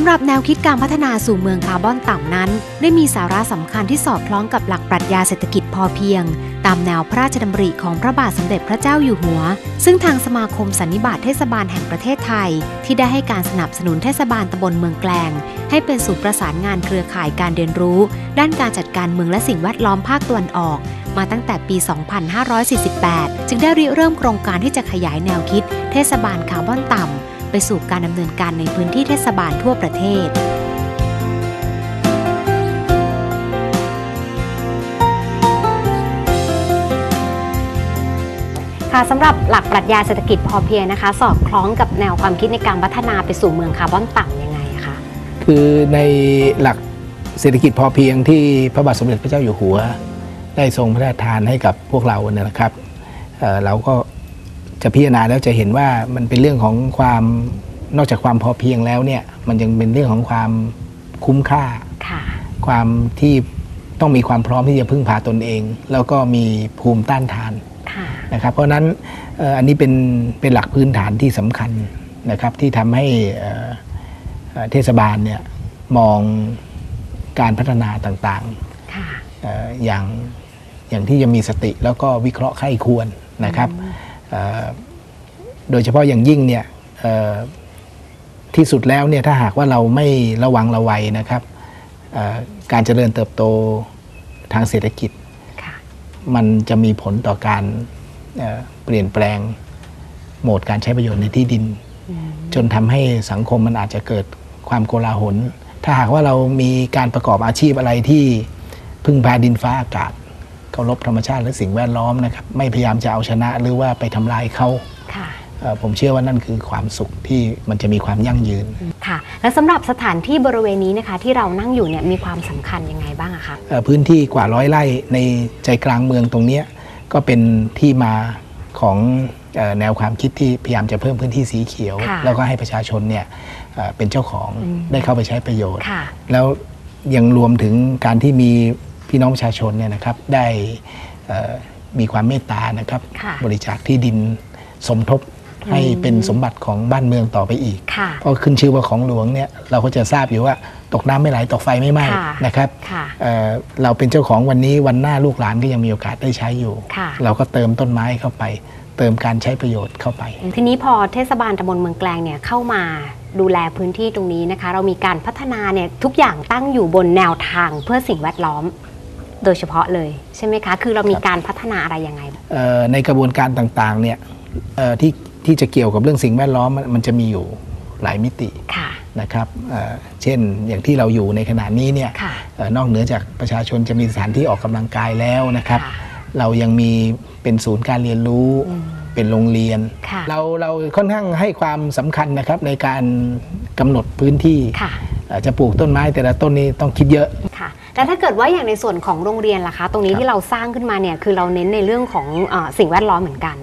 ำหรับแนวคิดการพัฒนาสู่เมืองคาร์บอนต่ำนั้น ได้มีสาระสำคัญที่สอดคล้องกับหลักปรัชญาเศรษฐกิจพอเพียง ตามแนวพระราชดำริของพระบาทสมเด็จพระเจ้าอยู่หัว ซึ่งทางสมาคมสันนิบาตเทศบาลแห่งประเทศไทย ที่ได้ให้การสนับสนุนเทศบาลตำบลเมืองแกลง ให้เป็นศูนย์ประสานงานเครือข่ายการเรียนรู้ ด้านการจัดการเมืองและสิ่งแวดล้อมภาคตะวันออก มาตั้งแต่ปี 2548 จึงได้ริเริ่มโครงการที่จะขยายแนวคิด เทศบาลคาร์บอนต่ำ ไปสู่การดำเนินการในพื้นที่เทศบาลทั่วประเทศค่ะสำหรับหลักปรัชญาเศรษฐกิจพอเพียงนะคะ สอดคล้องกับแนวความคิดในการพัฒนาไปสู่เมืองคาร์บอนต่ำยังไงคะคือในหลักเศรษฐกิจพอเพียงที่พระบาทสมเด็จพระเจ้าอยู่หัว ได้ทรงพระราชทานให้กับพวกเราเนี่ยนะครับเเราก็ จะพิจารณาแล้วจะเห็นว่ามันเป็นเรื่องของความนอกจากความพอเพียงแล้วเนี่ย มันยังเป็นเรื่องของความคุ้มค่าค่ะความที่ต้องมีความพร้อมที่จะพึ่งพาตนเอง แล้วก็มีภูมิต้านทานค่ะนะครับเพราะฉะนั้นเอ่ออันนี้เป็นเป็นหลักพื้นฐานที่สำคัญนะครับที่ทำให้เอ่อเอ่อเทศบาลเนี่ยมองการพัฒนาต่างค่ะๆเอ่ออย่างอย่างที่จะมีสติแล้วก็วิเคราะห์ไข้ควรนะครับเอ่อ โดยเฉพาะอย่างยิ่งเนี่ยเอ่อที่สุดแล้วเนี่ยถ้าหากว่าเราไม่ระวังระวัยนะครับเอ่อการเจริญเติบโตทางเศรษฐกิจค่ะมันจะมีผลต่อการเอ่อเปลี่ยนแปลงโหมดการใช้ประโยชน์ในที่ดิน จนทำให้สังคมมันอาจจะเกิดความโกลาหล ถ้าหากว่าเรามีการประกอบอาชีพอะไรที่พึ่งพาดินฟ้าอากาศ เคารพธรรมชาติและสิ่งแวดล้อมนะครับไม่พยายามจะเอาชนะหรือว่าไปทำลายเขาค่ะเอ่อผมเชื่อว่านั่นคือความสุขที่มันจะมีความยั่งยืนค่ะ และสำหรับสถานที่บริเวณนี้นะคะ ที่เรานั่งอยู่เนี่ยมีความสำคัญยังไงบ้างอะคะ เอ่อพื้นที่กว่าร้อยไร่ในใจกลางเมืองตรงเนี้ยก็เป็นที่มาของเอ่อแนวความคิดที่พยายามจะเพิ่มพื้นที่สีเขียว ค่ะแล้วก็ให้ประชาชนเนี่ยเอ่อเป็นเจ้าของอืม ได้เข้าไปใช้ประโยชน์ ค่ะ แล้วยังรวมถึงการที่มี พี่น้องประชาชนเนี่ยนะครับได้เอ่อมีความเมตตานะครับค่ะบริจาคที่ดินสมทบให้เป็นสมบัติของบ้านเมืองต่อไปอีกค่ะเพราะขึ้นชื่อว่าของหลวงเนี่ยเราก็จะทราบอยู่ว่าตกน้ำไม่ไหลตกไฟไม่ไหม้ค่ะนะครับค่ะเอ่อเราเป็นเจ้าของวันนี้วันหน้าลูกหลานก็ยังมีโอกาสได้ใช้อยู่ค่ะเราก็เติมต้นไม้เข้าไป เติมการใช้ประโยชน์เข้าไป ทีนี้พอเทศบาลตำบลเมืองแกลงเนี่ยเข้ามาดูแลพื้นที่ตรงนี้นะคะ เรามีการพัฒนาเนี่ยทุกอย่างตั้งอยู่บนแนวทางเพื่อสิ่งแวดล้อม โดยเฉพาะเลยใช่ไหมคะ คือเรามีการพัฒนาอะไรยังไงเอ่อในกระบวนการต่างๆเนี่ยเอ่อที่ที่จะเกี่ยวกับเรื่องสิ่งแวดล้อมมันมันจะมีอยู่หลายมิติค่ะนะครับเอ่อเช่นอย่างที่เราอยู่ในขณะนี้เนี่ยค่ะเอ่อนอกเหนือจากประชาชนจะมีสถานที่ออกกำลังกายแล้วนะครับค่ะเรายังมีเป็นศูนย์การเรียนรู้อืมเป็นโรงเรียนค่ะเราเราค่อนข้างให้ความสำคัญนะครับในการกำหนดพื้นที่ค่ะเอ่อจะปลูกต้นไม้แต่ละต้นนี้ต้องคิดเยอะ ค่ะแต่ถ้าเกิดว่าอย่างในส่วนของโรงเรียนล่ะคะ ตรงนี้ครับที่เราสร้างขึ้นมาเนี่ยคือเราเน้นในเรื่องของเออสิ่งแวดล้อมเหมือนกัน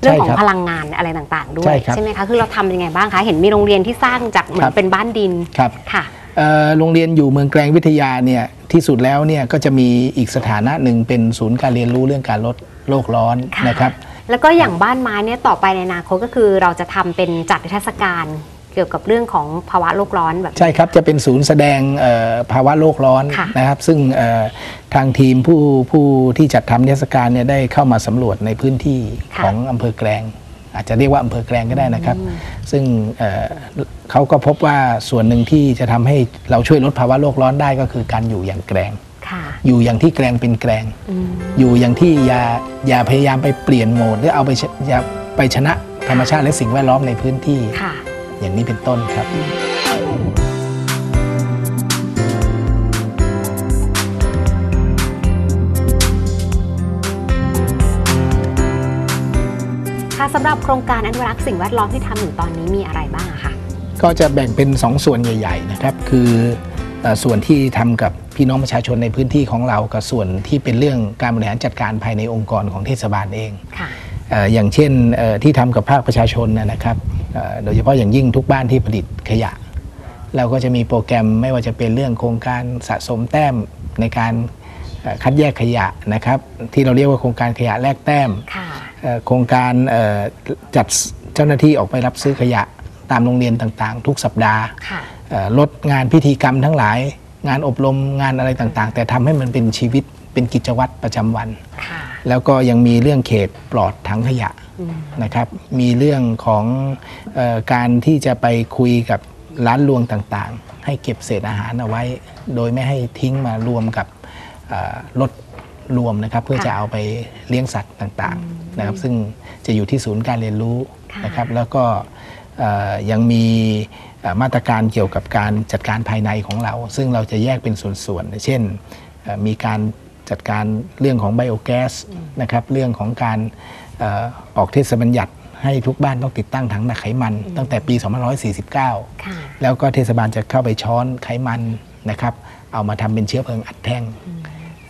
เรื่องของใช่ครับพลังงานอะไรต่างๆ ด้วใช่ยครับไหมคะคือเราทำยังไงบ้างคะเห็นมีโรงเรียนที่สร้างจากเหมือครันบเป็นบ้านดินครับค่ะเอ่อโรงเรียนอยู่เมืองแกลงวิทยาเนี่ยที่สุดแล้วเนี่ยก็จะมีอีกสถานะหนึ่งเป็นศูนย์การเรียนรู้เรื่องการลดโลกร้อนค่ะนะครับแล้วก็อย่างบ้านไม้เนี่ยต่อไปในอนาคตก็คือเราจะทำเป็นจัดนิทรรศการ เกี่ยวกับเรื่องของภาวะโลกร้อนแบบ ใช่ครับ จะเป็นศูนย์แสดงเอ่อภาวะโลกร้อนค่ะนะครับ ซึ่งเอ่อทางทีมผู้ผู้ที่จัดทำนิทรรศการเนี่ยได้เข้ามาสำรวจในพื้นที่ค่ะของอำเภอแกลง อาจจะเรียกว่าอำเภอแกลงก็ได้นะครับ ซึ่งเอ่อเขาก็พบว่าส่วนหนึ่งที่จะทำให้เราช่วยลดภาวะโลกร้อนได้ก็คือการอยู่อย่างแกลงค่ะอยู่อย่างที่แกลงเป็นแกลงอืมอยู่อย่างที่อย่าอย่าพยายามไปเปลี่ยนโหมดหรือเอาไปชอย่าไปชนะธรรมชาติและสิ่งแวดล้อมในพื้นที่ค่ะ อย่างนี้เป็นต้นครับ ค่ะสำหรับโครงการอนุรักษ์สิ่งแวดล้อมที่ทำอยู่ตอนนี้มีอะไรบ้างอะคะก็จะแบ่งเป็น 2 ส่วนใหญ่ ๆ นะครับ คือเอ่อส่วนที่ทำกับพี่น้องประชาชนในพื้นที่ของเรา กับส่วนที่เป็นเรื่องการบริหารจัดการภายในองค์กรของเทศบาลเองค่ะเอ่ออย่างเช่นเอ่อที่ทำกับภาคประชาชนนะนะครับเอ่อ โดยเฉพาะอย่างยิ่งทุกบ้านที่ผลิตขยะ เราก็จะมีโปรแกรมไม่ว่าจะเป็นเรื่องโครงการสะสมแต้มในการเอ่อคัดแยกขยะนะครับ ที่เราเรียกว่าโครงการขยะแลกแต้มค่ะเอ่อโครงการเอ่อจัดเจ้าหน้าที่ออกไปรับซื้อขยะตามโรงเรียนต่างๆ ทุกสัปดาห์ค่ะเเอ่อลดงานพิธีกรรมทั้งหลาย งานอบรมงานอะไรต่างๆ แต่ทำให้มันเป็นชีวิตเป็นกิจวัตรประจำวันค่ะแล้วก็ยังมีเรื่องเขตปลอดถังขยะ นะครับ มีเรื่องของเออการที่จะไปคุยกับร้านรวงต่างๆ ให้เก็บเศษอาหารเอาไว้ โดยไม่ให้ทิ้งมารวมกับเอ่อรถรวมนะครับเพื่อค่ะจะเอาไปเลี้ยงสัตว์ต่างๆนะครับ ซึ่งจะอยู่ที่ศูนย์การเรียนรู้ค่ะนะครับ แล้วก็เอ่อยังมีเอ่อมาตรการเกี่ยวกับการจัดการภายในของเรา ซึ่งเราจะแยกเป็นส่วนๆ เช่นเอ่อมีการจัดการเรื่องของไบโอแก๊สนะครับ เรื่องของการเอ่อออกเทศบัญญัติให้ทุกบ้านต้องติดตั้งถังหนักไขมัน ตั้งแต่ปี 2549ค่ะแล้วก็เทศบาลจะเข้าไปช้อนไขมันนะครับเอามาทำเป็นเชื้อเพลิงอัดแท่ง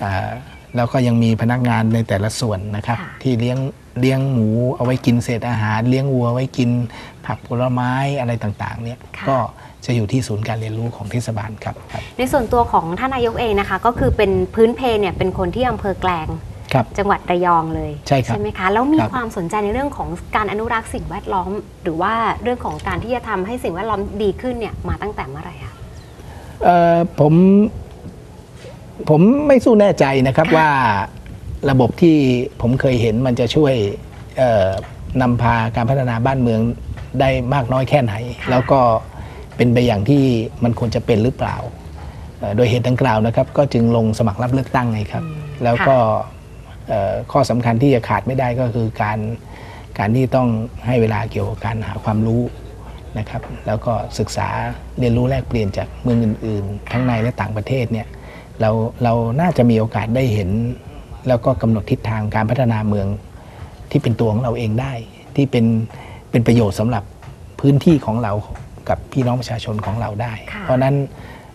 อ่าแล้วก็ยังมีพนักงานในแต่ละส่วนนะครับค่ะที่เลี้ยงเลี้ยงหมูเอาไว้กินเศษอาหาร เลี้ยงวัวไว้กินผักผลไม้อะไรต่างๆเนี่ยก็จะอยู่ที่ศูนย์การเรียนรู้ของเทศบาลครับครับในส่วนตัวของท่านนายกเองนะคะ ก็คือเป็นพื้นเพเนี่ยเป็นคนที่อำเภอแกลงครับ จังหวัดระยองเลยใช่ครับไหมคะแล้วมีครับความสนใจในเรื่องของการอนุรักษ์สิ่งแวดล้อม หรือว่าเรื่องของการที่จะทำให้สิ่งแวดล้อมดีขึ้นเนี่ยมาตั้งแต่เมื่อไหร่คะเอ่อผมผมไม่สู้แน่ใจนะครับค่ะว่าระบบที่ผมเคยเห็นมันจะช่วยเอ่อนำพาการพัฒนาบ้านเมืองได้มากน้อยแค่ไหน แล้วก็เป็นไปอย่างที่มันควรจะเป็นหรือเปล่าเอ่อโดยเหตุดังกล่าวนะครับ ก็จึงลงสมัครรับเลือกตั้งไงครับ แล้วก็เอ่อ ข้อสำคัญที่จะขาดไม่ได้ก็คือการการที่ต้องให้เวลาเกี่ยวกับการหาความรู้นะครับ แล้วก็ศึกษาเรียนรู้แลกเปลี่ยนจากเมืองอื่น ๆ ทั้งในและต่างประเทศเนี่ยเราเราน่าจะมีโอกาสได้เห็น แล้วก็กำหนดทิศทางการพัฒนาเมืองที่เป็นตัวของเราเองได้ ที่เป็นเป็นประโยชน์สำหรับพื้นที่ของเรากับพี่น้องประชาชนของเราได้ค่ะเพราะฉะนั้น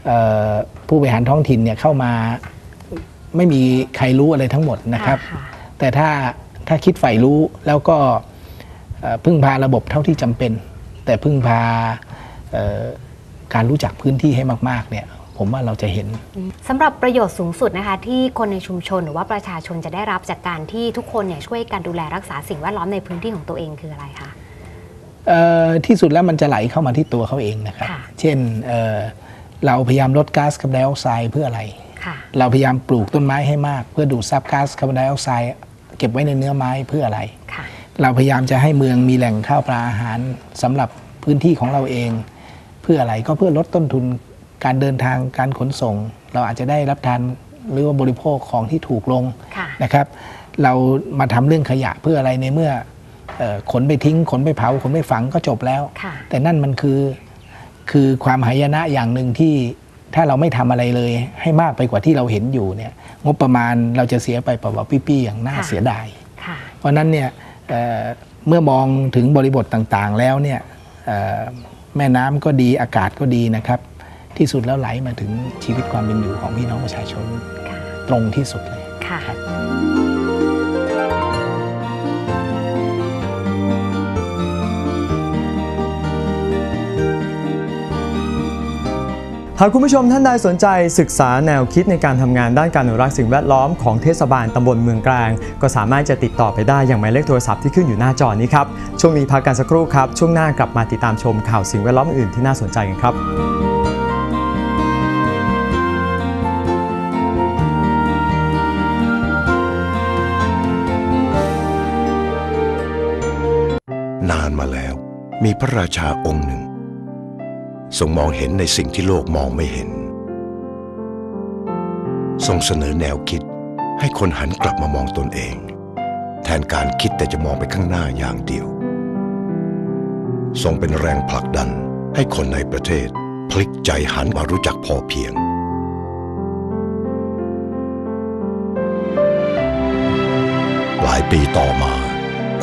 เอ่อผู้บริหารท้องถิ่นเนี่ยเข้ามา ไม่มีใครรู้อะไรทั้งหมดนะครับค่ะแต่ถ้าถ้าคิดใฝ่รู้แล้วก็เอ่อพึ่งพาระบบเท่าที่จำเป็น แต่พึ่งพาเอ่อการรู้จักพื้นที่ให้มากๆเนี่ยผมว่าเราจะเห็นสำหรับประโยชน์สูงสุดนะคะ ที่คนในชุมชนหรือว่าประชาชนจะได้รับจากการที่ทุกคนเนี่ยช่วยกันดูแลรักษาสิ่งแวดล้อมในพื้นที่ของตัวเองคืออะไรคะเอ่อที่สุดแล้วมันจะไหลเข้ามาที่ตัวเขาเองนะครับค่ะเช่นเอ่อเราพยายามลดก๊าซคาร์บอนไดออกไซด์เพื่ออะไรค่ะ เราพยายามปลูกต้นไม้ให้มาก เพื่อดูดซับก๊าซคาร์บอนไดออกไซด์เก็บไว้ในเนื้อไม้เพื่ออะไรค่ะเราพยายามจะให้เมืองมีแหล่งข้าวปลาอาหารสำหรับพื้นที่ของเราเอง เพื่ออะไรก็เพื่อลดต้นทุนการเดินทางการขนส่ง เราอาจจะได้รับทานหรือว่าบริโภคของที่ถูกลงค่ะนะครับ เรามาทำเรื่องขยะเพื่ออะไรในเมื่อเอ่อขนไปทิ้ง ขนไปเผา ขนไปฝังก็จบแล้วค่ะแต่นั่นมันคือคือความหายนะอย่างหนึ่งที่ ถ้าเราไม่ทำอะไรเลย ให้มากไปกว่าที่เราเห็นอยู่เนี่ยงบประมาณเราจะเสียไปเปล่าๆปี้ๆอย่างน่าค่ะเสียดายค่ะเพราะฉะนั้นเนี่ยเอ่อเมื่อมองถึงบริบทต่างๆแล้วเนี่ยเอ่อแม่น้ำก็ดีอากาศก็ดีนะครับ ที่สุดแล้วไหลมาถึงชีวิตความเป็นอยู่ของพี่น้องประชาชนค่ะตรงที่สุดเลยค่ะ หากคุณผู้ชมท่านใดสนใจศึกษาแนวคิดในการทำงานด้านการอนุรักษ์สิ่งแวดล้อมของเทศบาลตำบลเมืองกลาง ก็สามารถจะติดต่อไปได้อย่างหมายเลขโทรศัพท์ที่ขึ้นอยู่หน้าจอนี้ครับ ช่วงนี้พักกันสักครู่ครับ ช่วงหน้ากลับมาติดตามชมข่าวสิ่งแวดล้อมอื่นที่น่าสนใจกันครับนานมาแล้วมีพระราชาองค์หนึ่ง ทรงมองเห็นในสิ่งที่โลกมองไม่เห็น ทรงเสนอแนวคิดให้คนหันกลับมามองตนเอง แทนการคิดแต่จะมองไปข้างหน้าอย่างเดียว ทรงเป็นแรงผลักดันให้คนในประเทศ พลิกใจหันมารู้จักพอเพียงหลายปีต่อมา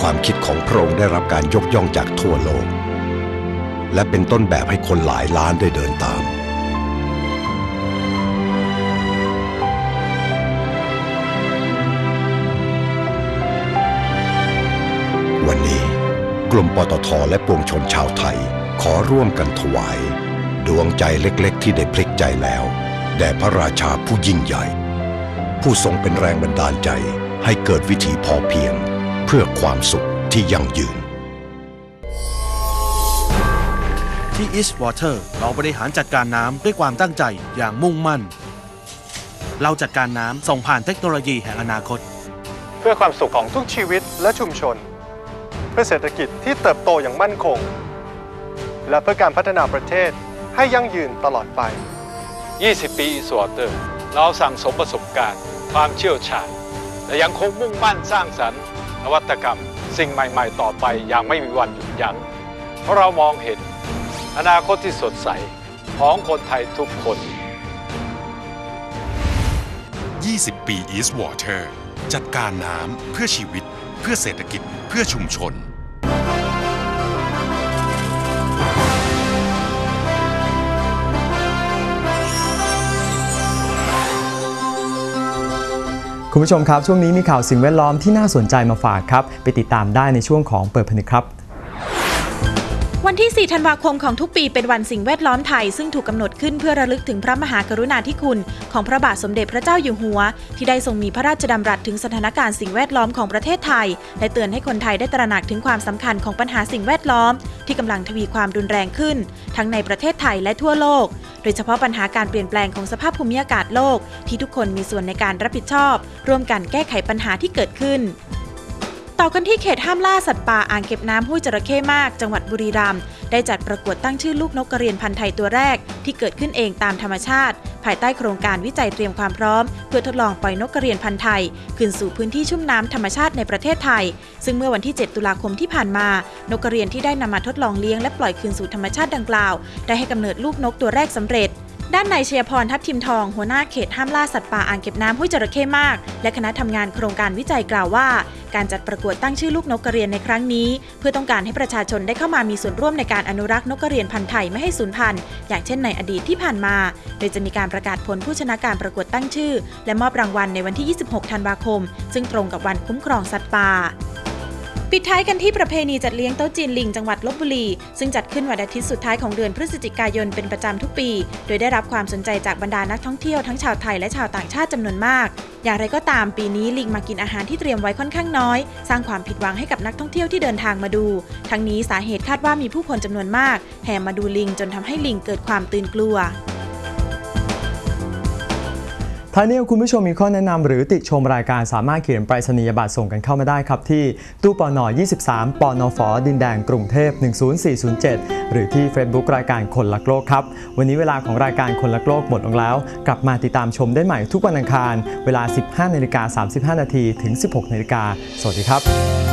ความคิดของพระองค์ได้รับการยกย่องจากทั่วโลก และเป็นต้นแบบให้คนหลายล้านได้เดินตาม วันนี้กลุ่มปตทและปวงชนชาวไทย ขอร่วมกันถวาย ดวงใจเล็กๆ ที่ได้พลิกใจแล้ว แด่พระราชาผู้ยิ่งใหญ่ ผู้ทรงเป็นแรงบันดาลใจให้เกิดวิถีพอเพียง เพื่อความสุขที่ยั่งยืน ที่ East Water เราบริหารจัดการน้ำด้วยความตั้งใจอย่างมุ่งมั่น เราจัดการน้ำส่งผ่านเทคโนโลยีแห่งอนาคต เพื่อความสุขของทุกชีวิตและชุมชน เพื่อเศรษฐกิจที่เติบโตอย่างมั่นคง และเพื่อการพัฒนาประเทศให้ยั่งยืนตลอดไป 20 ปีสวอเตอร์เราสั่งสมประสบการณ์ ความเชี่ยวชาญและยังคงมุ่งมั่นสร้างสรรค์ นวัตกรรม สิ่งใหม่ ๆ ต่อไปอย่างไม่มีวันหยุดยัง้งเพราะเรามองเห็น อนาคตที่สดใสของคนไทยทุกคน 20 ปี East Water จัดการน้ำเพื่อชีวิต เพื่อเศรษฐกิจ เพื่อชุมชนคุณผู้ชมครับ ช่วงนี้มีข่าวสิ่งแวดล้อมที่น่าสนใจมาฝากครับ ไปติดตามได้ในช่วงของเปิดผนึกครับ วันที่ 4 ธันวาคมของทุกปีเป็นวันสิ่งแวดล้อมไทย ซึ่งถูกกำหนดขึ้นเพื่อระลึกถึงพระมหากรุณาธิคุณ ของพระบาทสมเด็จพระเจ้าอยู่หัว ที่ได้ทรงมีพระราชดำรัสถึงสถานการณ์สิ่งแวดล้อมของประเทศไทย และเตือนให้คนไทยได้ตระหนักถึงความสำคัญของปัญหาสิ่งแวดล้อม ที่กำลังทวีความรุนแรงขึ้น ทั้งในประเทศไทยและทั่วโลก โดยเฉพาะปัญหาการเปลี่ยนแปลงของสภาพภูมิอากาศโลก ที่ทุกคนมีส่วนในการรับผิดชอบ ร่วมกันแก้ไขปัญหาที่เกิดขึ้น ต่อกันที่เขตห้ามล่าสัตว์ป่าอ่างเก็บน้ำห้วยจระเข้มาก จังหวัดบุรีรัมย์ได้จัดประกวดตั้งชื่อลูกนกกระเรียนพันธุ์ไทยตัวแรก ที่เกิดขึ้นเองตามธรรมชาติ ภายใต้โครงการวิจัยเตรียมความพร้อม เพื่อทดลองปล่อยนกกระเรียนพันธุ์ไทยคืนสู่พื้นที่ชุ่มน้ำธรรมชาติในประเทศไทย ซึ่งเมื่อวันที่ 7 ตุลาคมที่ผ่านมา นกกระเรียนที่ได้นำมาทดลองเลี้ยงและปล่อยคืนสู่ธรรมชาติดังกล่าว ได้ให้กำเนิดลูกนกตัวแรกสำเร็จ ด้านนายเชียพรทัพทิมทอง หัวหน้าเขตห้ามล่าสัตว์ป่าอ่างเก็บน้ำห้วยจระเข้มาก และคณะทำงานโครงการวิจัยกล่าวว่า การจัดประกวดตั้งชื่อลูกนกกระเรียนในครั้งนี้ เพื่อต้องการให้ประชาชนได้เข้ามามีส่วนร่วมในการอนุรักษ์นกกระเรียนพันธุ์ไทยไม่ให้สูญพันธุ์อย่างเช่นในอดีตที่ผ่านมา โดยจะมีการประกาศผลผู้ชนะการประกวดตั้งชื่อ และมอบรางวัลในวันที่ 26 ธันวาคม ซึ่งตรงกับวันคุ้มครองสัตว์ป่า ปิดท้ายกันที่ประเพณีจัดเลี้ยงโต๊ะจีนลิงจังหวัดลบบุรี ซึ่งจัดขึ้นวันอาทิตย์สุดท้ายของเดือนพฤศจิกายนเป็นประจำทุกปี โดยได้รับความสนใจจากบรรดานักท่องเที่ยวทั้งชาวไทยและชาวต่างชาติจำนวนมาก อย่างไรก็ตามปีนี้ลิงมากินอาหารที่เตรียมไว้ค่อนข้างน้อย สร้างความผิดหวังให้กับนักท่องเที่ยวที่เดินทางมาดู ทั้งนี้สาเหตุคาดว่ามีผู้คนจำนวนมาก แห่มาดูลิงจนทำให้ลิงเกิดความตื่นกลัว ท้ายนี้คุณผู้ชมมีข้อแนะนำหรือติชมรายการสามารถเขียนไปรษณียบัตรส่งกันเข้ามาได้ครับ ที่ตู้ปอน23ปอนฟอดินแดงกรุงเทพ 10407 หรือที่ Facebook รายการคนละโลกครับ วันนี้เวลาของรายการคนละโลกหมดลงแล้ว กลับมาติดตามชมได้ใหม่ทุกวันอังคาร เวลา 15นาฬิกา35นาทีถึง 16นาฬิกาสวัสดีครับ